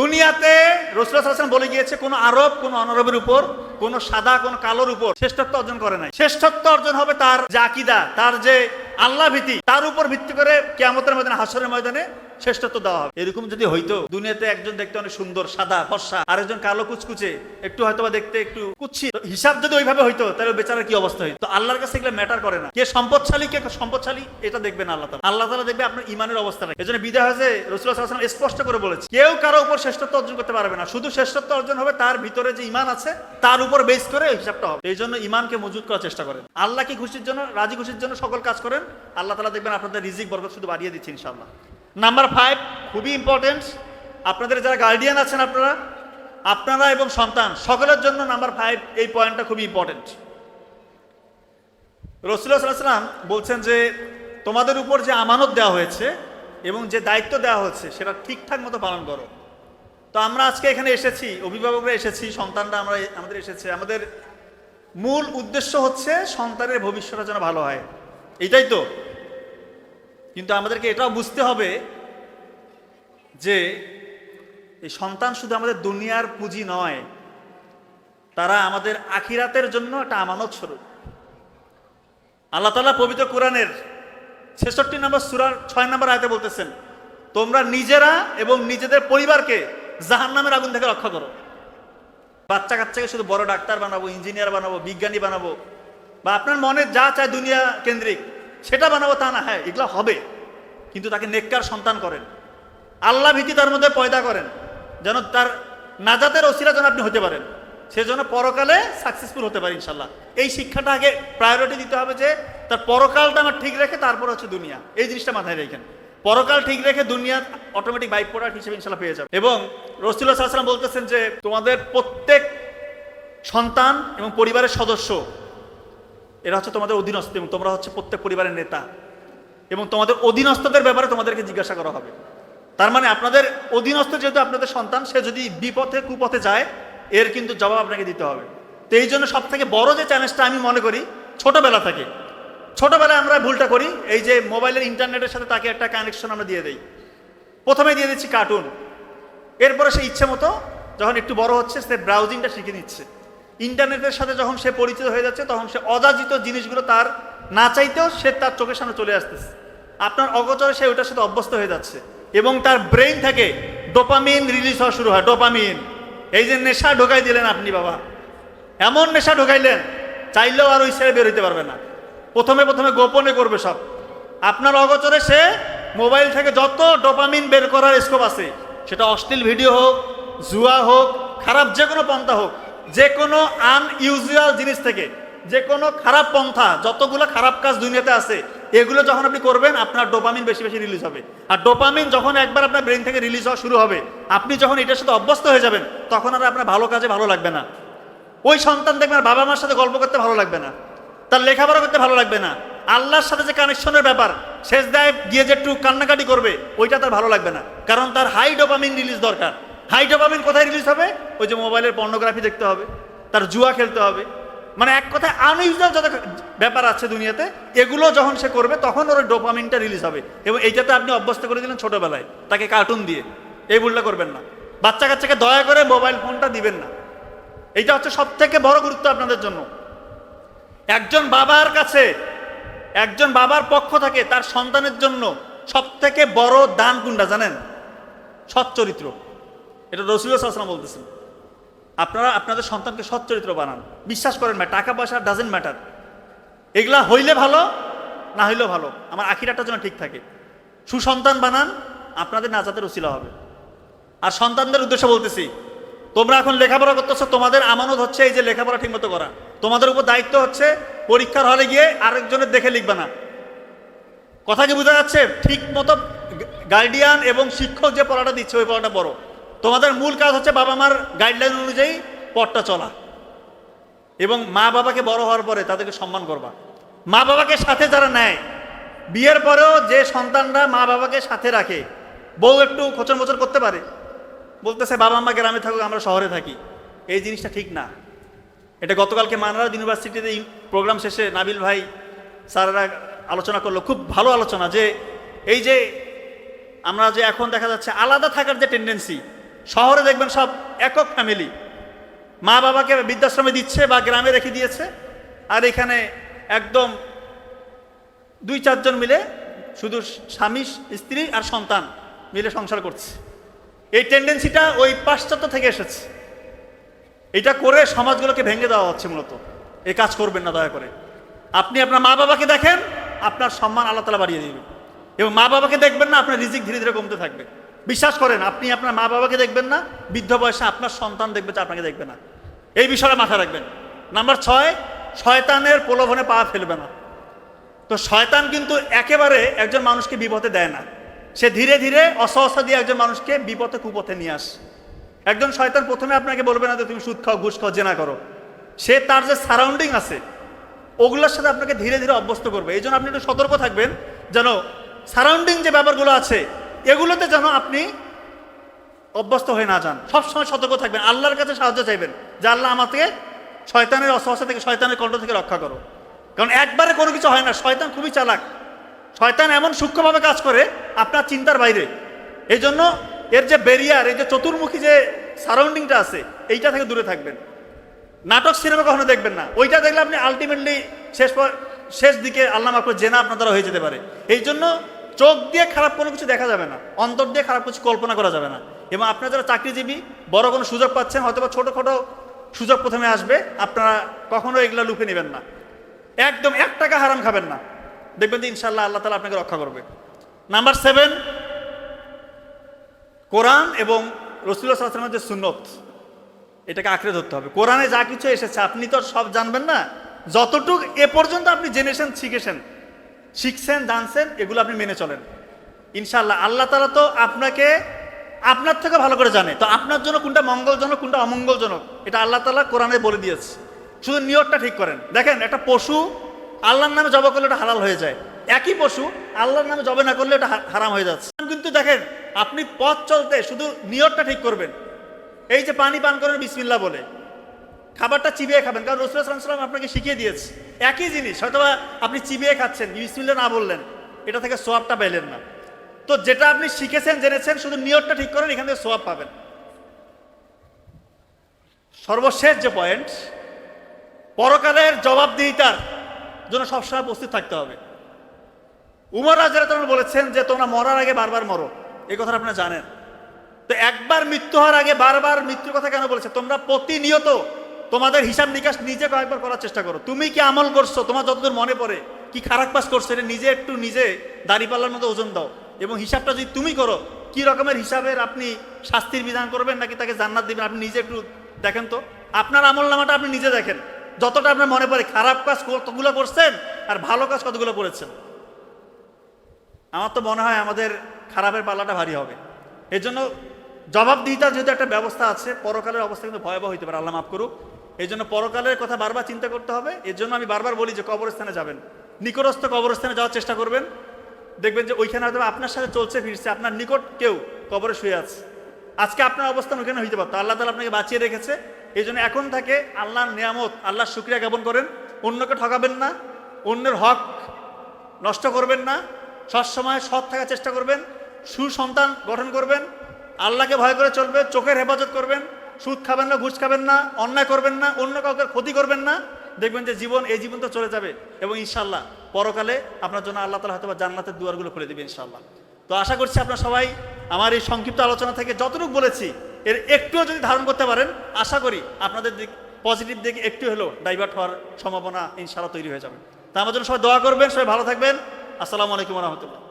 দুনিয়াতে রসুলাম বলে গিয়েছে, কোন আরব, কোন অনারবের উপর, কোন সাদা, কোন কালোর উপর শ্রেষ্ঠত্ব অর্জন করে নাই। শ্রেষ্ঠত্ব অর্জন হবে তার জাকিদা তার যে আল্লাহ ভীতি, তার উপর ভিত্তি করে কেয়ামতের ময়দানে হাসরের ময়দানে শ্রেষ্ঠত্ব দেওয়া হবে। এরকম যদি হইতো, দুনিয়াতে একজন দেখতে অনেক সুন্দর, সাদা, ফর্সা আর একজন কালো কুচকুচে, একটু হয়তো বা দেখতে একটু কুচ্ছি হিসাব যদি ওইভাবে হইতো, তাহলে বেচারার কি অবস্থা হইতো? আল্লাহর কাছে এগুলো ম্যাটার করে না। কে সম্পদশালী কে সম্পদশালী, এটা দেখবে না আল্লাহ তাআলা। আল্লাহ তাআলা দেখবে আপনার ইমানের অবস্থাটা। এই জন্য বিদায় হয়েছে রসুল্লাহ সাল্লাম স্পষ্ট করে বলেছে, কেউ কারও উপর শ্রেষ্ঠত্ব অর্জন করতে পারবে না। শুধু শ্রেষ্ঠত্ব অর্জন হবে, তার ভিতরে যে ইমান আছে, তার উপর বেস করে হিসাবটা হবে। এই জন্য ইমানকে মজুত করার চেষ্টা করেন। আল্লাহকে খুশির জন্য, রাজি খুশির জন্য সকল কাজ করেন। আল্লাহ তালা দেখবেন আপনাদের রিজিক বরকত শুধু বাড়িয়ে দিচ্ছে ইনশাআল্লাহ। নাম্বার ফাইভ খুবই ইম্পর্টেন্ট আপনাদের যারা গার্ডিয়ান আছেন আপনারা আপনারা এবং সন্তান, সকলের জন্য নাম্বার ফাইভ এই পয়েন্টটা খুবই ইম্পর্টেন্ট রসুল্লাহ সাল্লাম বলছেন যে, তোমাদের উপর যে আমানত দেওয়া হয়েছে এবং যে দায়িত্ব দেওয়া হচ্ছে সেটা ঠিকঠাক মতো পালন করো। তো আমরা আজকে এখানে এসেছি, অভিভাবকরা এসেছি, সন্তানরা আমরা আমাদের এসেছে। আমাদের মূল উদ্দেশ্য হচ্ছে সন্তানের ভবিষ্যৎটা যেন ভালো হয়। এটাই তো। কিন্তু আমাদেরকে এটাও বুঝতে হবে যে এই সন্তান শুধু আমাদের দুনিয়ার পুঁজি নয়, তারা আমাদের আখিরাতের জন্য একটা আমানত স্বরূপ। আল্লাহ তালা পবিত্র কোরআনের ছেষট্টি নম্বর সুরার ছয় নম্বর আয়তে বলতেছেন, তোমরা নিজেরা এবং নিজেদের পরিবারকে জাহান নামের আগুন থেকে রক্ষা করো। বাচ্চা কাচ্চাকে শুধু বড় ডাক্তার বানাবো, ইঞ্জিনিয়ার বানাবো, বিজ্ঞানী বানাবো, বা আপনার মনে যা চায় দুনিয়া কেন্দ্রিক সেটা বানাবো তা না হ্যাঁ এগুলো হবে। কিন্তু তাকে নেককার সন্তান করেন। আল্লাহ ভীতি তার মধ্যে পয়দা করেন, যেন তার নাজাতের অসিরা যেন আপনি হতে পারেন। সেজন্য পরকালে সাকসেসফুল হতে পারে ইনশাল্লাহ এই শিক্ষাটা আগে প্রায়োরিটি দিতে হবে যে, তার পরকালটা আমার ঠিক রেখে তারপর হচ্ছে দুনিয়া। এই জিনিসটা মাথায় রেখেন। পরকাল ঠিক রেখে দুনিয়া অটোমেটিক বাইক প্রোডাক্ট হিসেবে ইনশাল্লাহ পেয়ে যাবে এবং রসুল্লাহ সাল্লাম বলতেছেন যে, তোমাদের প্রত্যেক সন্তান এবং পরিবারের সদস্য এরা হচ্ছে তোমাদের অধীনস্থ এবং তোমরা হচ্ছে প্রত্যেক পরিবারের নেতা। এবং তোমাদের অধীনস্থদের ব্যাপারে তোমাদেরকে জিজ্ঞাসা করা হবে। তার মানে আপনাদের অধীনস্থ যেহেতু আপনাদের সন্তান, সে যদি বিপথে, কুপথে যায়, এর কিন্তু জবাব আপনাকে দিতে হবে। তো এই জন্য সব থেকে বড় যে চ্যালেঞ্জটা আমি মনে করি, ছোটবেলা থেকে। ছোটবেলায় আমরা ভুলটা করি, এই যে মোবাইলের ইন্টারনেটের সাথে তাকে একটা কানেকশন আমরা দিয়ে দিই। প্রথমে দিয়ে দিচ্ছি কার্টুন এরপরে সে ইচ্ছে মতো, যখন একটু বড় হচ্ছে, সে ব্রাউজিংটা শিখে নিচ্ছে। ইন্টারনেটের সাথে যখন সে পরিচিত হয়ে যাচ্ছে, তখন সে অযাচিত জিনিসগুলো তার না চাইতেও সে তার চোখের সামনে চলে আসতেছে। আপনার অগোচরে সে ওটার সাথে অভ্যস্ত হয়ে যাচ্ছে। এবং তার ব্রেইন থেকে ডোপামিন রিলিজ হওয়া শুরু হয়, ডোপামিন। এই যে নেশা ঢোকাই দিলেন আপনি, বাবা। এমন নেশা ঢোকাইলেন, চাইলেও আর ওই ছেড়ে বের হইতে পারবে না। প্রথমে প্রথমে গোপনে করবে সব। আপনার অগোচরে সে মোবাইল থেকে যত ডোপামিন বের করার স্কোপ আছে, সেটা অশ্লীল ভিডিও হোক, জুয়া হোক, খারাপ যে কোনো পন্থা হোক যে কোনো আনইউজুয়াল জিনিস থেকে যে কোনো খারাপ পন্থা, যতগুলো খারাপ কাজ দুনিয়াতে আছে, এগুলো যখন আপনি করবেন, আপনার ডোপামিন বেশি বেশি রিলিজ হবে। আর ডোপামিন যখন একবার আপনার ব্রেন থেকে রিলিজ হওয়া শুরু হবে, আপনি যখন এটার সাথে অভ্যস্ত হয়ে যাবেন, তখন আর আপনার ভালো কাজে ভালো লাগবে না। ওই সন্তান দেখবেন বাবা মার সাথে গল্প করতে ভালো লাগবে না। তার লেখাপড়া করতে ভালো লাগবে না। আল্লাহর সাথে যে কানেকশনের ব্যাপার, শেষ দায় গিয়ে যে একটু কান্নাকাটি করবে, ওইটা তার ভালো লাগবে না। কারণ তার হাই ডোপামিন রিলিজ দরকার। হাই ডোপামিন কোথায় রিলিজ হবে? ওই যে মোবাইলের পর্নোগ্রাফি দেখতে হবে, তার জুয়া খেলতে হবে। মানে এক কথায় আনইউজুয়াল যত ব্যাপার আছে দুনিয়াতে, এগুলো যখন সে করবে, তখন ওর ডোপামিনটা রিলিজ হবে। এবং এইটাতে আপনি অভ্যস্ত করে দিলেন ছোটবেলায়, তাকে কার্টুন দিয়ে। এই ভুলটা করবেন না। বাচ্চা কাচ্চাকে দয়া করে মোবাইল ফোনটা দিবেন না। এইটা হচ্ছে সব থেকে বড় গুরুত্ব আপনাদের জন্য। একজন বাবার কাছে, একজন বাবার পক্ষ থাকে তার সন্তানের জন্য সব থেকে বড় দান কোনটা জানেন? সৎ চরিত্র। এটা রসুল্লাহ আসলাম বলতেছেন। আপনারা আপনাদের সন্তানকে সৎ চরিত্র বানান। বিশ্বাস করেন না টাকা পয়সা ডাজেন্ট ম্যাটার এগুলা হইলে ভালো, না হইলেও ভালো। আমার আখিরাটার যেন ঠিক থাকে। সুসন্তান বানান, আপনাদের নাজাতের উসিলা হবে। আর সন্তানদের উদ্দেশ্যে বলতেছি, তোমরা এখন লেখাপড়া করতেছো, তোমাদের আমানত হচ্ছে এই যে লেখাপড়া ঠিকমতো করা। তোমাদের উপর দায়িত্ব হচ্ছে পরীক্ষার হলে গিয়ে আরেকজনের দেখে লিখবে না। কথা কি বোঝা যাচ্ছে? ঠিক মতো গার্ডিয়ান এবং শিক্ষক যে পড়াটা দিচ্ছে, ওই পড়াটা বড় তোমাদের মূল কাজ হচ্ছে বাবা মার গাইডলাইন অনুযায়ী পথটা চলা। এবং মা বাবাকে বড় হওয়ার পরে তাদেরকে সম্মান করবা। মা বাবাকে সাথে যারা নেয়, বিয়ের পরেও যে সন্তানরা মা বাবাকে সাথে রাখে, বউ একটু খোঁচর মোচর করতে পারে। বলতেছে, বাবা মা গ্রামে থাকুক, আমরা শহরে থাকি। এই জিনিসটা ঠিক না। এটা গতকালকে মানারাজ ইউনিভার্সিটিতে প্রোগ্রাম শেষে নাবিল ভাই স্যারেরা আলোচনা করল। খুব ভালো আলোচনা যে, এই যে আমরা যে এখন দেখা যাচ্ছে আলাদা থাকার যে টেন্ডেন্সি শহরে দেখবেন সব একক ফ্যামিলি মা বাবাকে বৃদ্ধাশ্রমে দিচ্ছে বা গ্রামে রেখে দিয়েছে, আর এখানে একদম দুই চারজন মিলে শুধু স্বামী, স্ত্রী আর সন্তান মিলে সংসার করছে। এই টেন্ডেন্সিটা ওই পাশ্চাত্য থেকে এসেছে। এটা করে সমাজগুলোকে ভেঙে দেওয়া হচ্ছে মূলত। এই কাজ করবেন না, দয়া করে। আপনি আপনার মা বাবাকে দেখেন, আপনার সম্মান আল্লাহ তালা বাড়িয়ে দিবেন। এবং মা বাবাকে দেখবেন না, আপনার রিজিক ধীরে ধীরে কমতে থাকবে। বিশ্বাস করেন, আপনি আপনার মা বাবাকে দেখবেন না, বৃদ্ধ বয়সে আপনার সন্তান দেখবে যে আপনাকে দেখবে না। এই বিষয়ে মাথায় রাখবেন। নাম্বার ছয়, শয়তানের প্রলোভনে পা ফেলবে না। তো শয়তান কিন্তু একেবারে একজন মানুষকে বিপথে দেয় না। সে ধীরে ধীরে অসহসা দিয়ে একজন মানুষকে বিপথে কুপথে নিয়ে আসে। একজন শয়তান প্রথমে আপনাকে বলবে না যে তুমি সুদ খাও, ঘুষ খাও, জেনা করো। সে তার যে সারাউন্ডিং আছে, ওগুলোর সাথে আপনাকে ধীরে ধীরে অভ্যস্ত করবে। এই জন্য আপনি একটু সতর্ক থাকবেন যেন সারাউন্ডিং যে ব্যাপারগুলো আছে এগুলোতে যেন আপনি অভ্যস্ত হয়ে না যান। সবসময় সতর্ক থাকবেন। আল্লাহর কাছে সাহায্য চাইবেন যে আল্লাহ আমাকে শয়তানের অসহসা থেকে, শয়তানের কণ্ঠ থেকে রক্ষা করো। কারণ একবারে কোনো কিছু হয় না। শয়তান খুবই চালাক। শয়তান এমন সূক্ষ্মভাবে কাজ করে আপনার চিন্তার বাইরে। এই জন্য এর যে ব্যারিয়ার এই যে চতুর্মুখী যে সারাউন্ডিংটা আছে, এইটা থেকে দূরে থাকবেন। নাটক, সিনেমা কখনো দেখবেন না। ওইটা দেখলে আপনি আলটিমেটলি শেষ শেষ দিকে আল্লাহ মাকড় জেনা আপনার দ্বারা হয়ে যেতে পারে। এই জন্য চোখ দিয়ে খারাপ কোনো কিছু দেখা যাবে না, অন্তর দিয়ে খারাপ কিছু কল্পনা করা যাবে না। এবং আপনারা যারা চাকরিজীবী, বড় কোনো সুযোগ পাচ্ছেন, হয়তো বা ছোটোখাটো সুযোগ প্রথমে আসবে, আপনারা কখনো এগুলো লুপে নেবেন না। একদম এক টাকা হারাম খাবেন না। দেখবেন যে ইনশাল্লাহ আল্লাহ তালা আপনাকে রক্ষা করবে। নাম্বার সেভেন, কোরআন এবং রসুল্লাহ সাল্লামের যে সুন্নত, এটাকে আঁকড়ে ধরতে হবে। কোরআনে যা কিছু এসেছে, আপনি তো সব জানবেন না। যতটুক এ পর্যন্ত আপনি জেনেছেন, শিখেছেন শিখছেন, জানছেন, এগুলো আপনি মেনে চলেন। ইনশাল্লাহ আল্লাহ তালা তো আপনাকে, আপনার থেকে ভালো করে জানে। তো আপনার জন্য কোনটা মঙ্গলজনক, কোনটা অমঙ্গলজনক, এটা আল্লাহ তালা কোরআনে বলে দিয়েছে। শুধু নিয়তটা ঠিক করেন। দেখেন, একটা পশু আল্লাহর নামে জবা করলে এটা হালাল হয়ে যায়। একই পশু আল্লাহর নামে জবে না করলে এটা হারাম হয়ে যাচ্ছে। কিন্তু দেখেন, আপনি পথ চলতে শুধু নিয়তটা ঠিক করবেন। এই যে পানি পান করেন বিসমিল্লা বলে। খাবারটা চিবিয়ে খাবেন, কারণ রসুল সাল্লাম আপনাকে শিখিয়ে দিয়েছে। একই জিনিস হয়তো আপনি চিবিয়ে খাচ্ছেন বিসমিল্লা না বললেন, এটা থেকে সোয়াবটা পেলেন না। তো যেটা আপনি শিখেছেন, জেনেছেন, শুধু নিয়তটা ঠিক করেন, এখান থেকে সোয়াব পাবেন। সর্বশেষ যে পয়েন্ট পরকালের জবাবদিহিতার জন্য সবসময় প্রস্তুত থাকতে হবে। উমর রাজারা তোমরা বলেছেন যে, তোমরা মরার আগে বারবার মরো। এই কথাটা আপনারা জানেন। তো একবার মৃত্যু হওয়ার আগে বারবার মৃত্যুর কথা কেন বলেছে? তোমরা প্রতিনিয়ত তোমাদের হিসাব নিকাশ নিজে কয়েকবার করার চেষ্টা করো। তুমি কি আমল করছ? তোমার যতদূর মনে পড়ে। কি খারাপ কাজ করছ? এটা নিজে একটু নিজে দাড়িপাল্লার মতো ওজন দাও। এবং হিসাবটা যদি তুমি করো, কি রকমের হিসাবের আপনি শাস্তির বিধান করবেন নাকি তাকে জান্নাত দিবেন? আপনি নিজে একটু দেখেন তো। আপনার আমল নামাটা আপনি নিজে দেখেন। যতটা আপনার মনে পড়ে, খারাপ কাজ কতগুলো করছেন আর ভালো কাজ কতগুলো করেছেন। আমার তো মনে হয় আমাদের খারাপের পাল্লাটা ভারী হবে। এই জন্য জবাবদিহিতার যেহেতু একটা ব্যবস্থা আছে, পরকালের অবস্থা কিন্তু ভয়াবহ হইতে পারে। আল্লাহ মাফ করুক। এই জন্য পরকালের কথা বারবার চিন্তা করতে হবে। এর জন্য আমি বারবার বলি যে কবরস্থানে যাবেন। নিকটস্থ কবরস্থানে যাওয়ার চেষ্টা করবেন। দেখবেন যে ওইখানে হয়তো আপনার সাথে চলছে, ফিরছে, আপনার নিকট কেউ কবরে শুয়ে আছে। আজকে আপনার অবস্থান ওইখানে হইতে পারতো। আল্লাহ তালা আপনাকে বাঁচিয়ে রেখেছে। এই জন্য এখন থেকে আল্লাহর নিয়ামত, আল্লাহর শুক্রিয়া জ্ঞাপন করেন। অন্যকে ঠকাবেন না। অন্যের হক নষ্ট করবেন না। সবসময় সৎ থাকার চেষ্টা করবেন। সুসন্তান গঠন করবেন। আল্লাহকে ভয় করে চলবে, চোখের হেফাজত করবেন। সুদ খাবেন না, ঘুষ খাবেন না, অন্যায় করবেন না, অন্য কাউকে ক্ষতি করবেন না, দেখবেন যে জীবন, এই জীবন তো চলে যাবে। এবং ইনশাল্লাহ পরকালে আপনার জন্য আল্লাহ তালা হয়তো বা জান্নাতের দুয়ারগুলো খুলে দেবে ইনশাল্লাহ তো আশা করছি আপনারা সবাই আমার এই সংক্ষিপ্ত আলোচনা থেকে যতটুকু বলেছি, এর একটুও যদি ধারণ করতে পারেন, আশা করি আপনাদের দিক, পজিটিভ দিকে একটু হলেও ডাইভার্ট হওয়ার সম্ভাবনা ইনশাল্লাহ তৈরি হয়ে যাবে। তা আমার জন্য সবাই দোয়া করবেন, সবাই ভালো থাকবেন। আসসালামু আলাইকুম রহমতুল্লাহ।